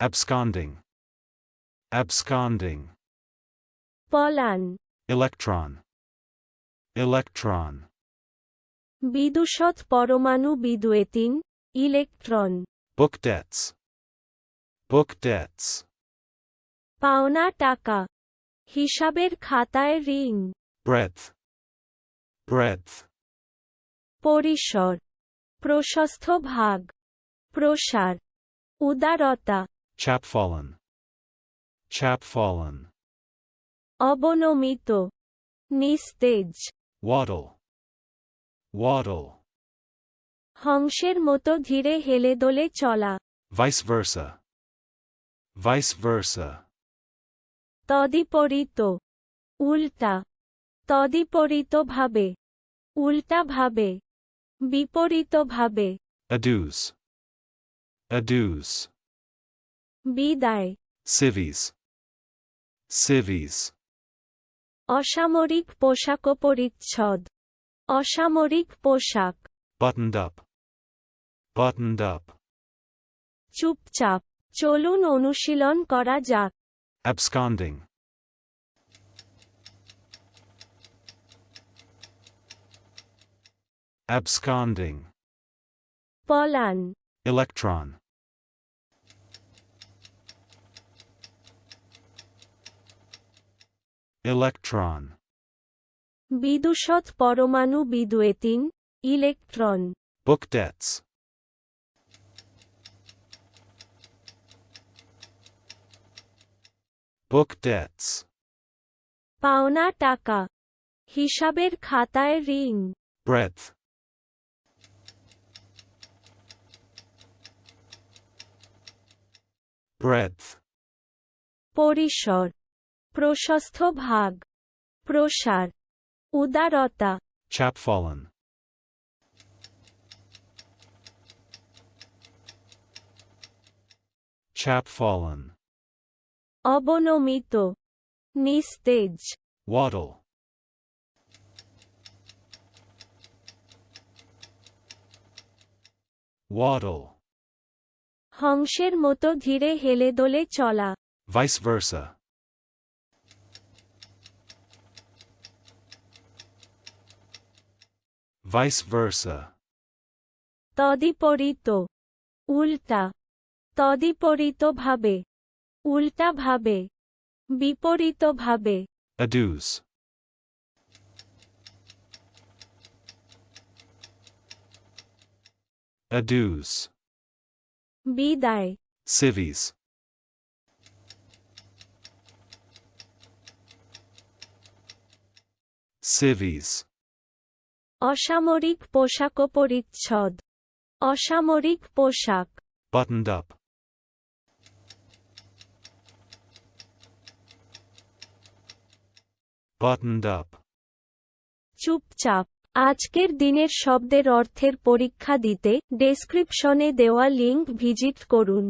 absconding, absconding, পলান electron, electron, বিদুষৎ পরমাণু বিদুয়েতিন electron book debts, book debts, পাওনা টাকা হিসাবের খাতায় ঋণ breadth, breadth, পরিসর প্রশস্ত ভাগ প্রসার উদারতা chapfallen, chapfallen, অবনমিত নিস্তেজ waddle, waddle, হংসের মতো ধীরে হেলে দোলে চলা vice versa, vice versa, তদিপরিত উল্টা তদিপরিতভাবে উল্টাভাবে বিপরীতভাবে adduce, adduce, বিদায়। সিভিস সিভিস অসামরিক পোশাক ও পরিচ্ছদ। অসামরিক পোশাক। পতন্দপ পতন্দপ চুপচাপ। চলুন অনুশীলন করা যাক। অ্যাবসকান্ডিং অ্যাবসকান্ডিং পলান। ইলেকট্রন electron, বিদুষৎ পরমাণু বিদুয়েতিন electron book debts, book debts, পাওনা টাকা হিসাবের খাতায় ঋণ breadth, breadth, পরিসর প্রশস্ত ভাগ প্রসার উদারতা chapfallen, chapfallen, অবনমিত নিস্তেজ waddle, waddle, হংসের মতো ধীরে হেলে দোলে চলা vice versa, vice versa, তদিপরিত উল্টা তদিপরিতভাবে উল্টাভাবে বিপরীতভাবে adduce, adduce, বিদায় civvies, civvies, অসামরিক পোশাক ও পরিচ্ছদ। অসামরিক পোশাক। Buttoned up, buttoned up, চুপচাপ। আজকের দিনের শব্দের অর্থের পরীক্ষা দিতে ডেসক্রিপশনে দেওয়া লিঙ্ক ভিজিট করুন।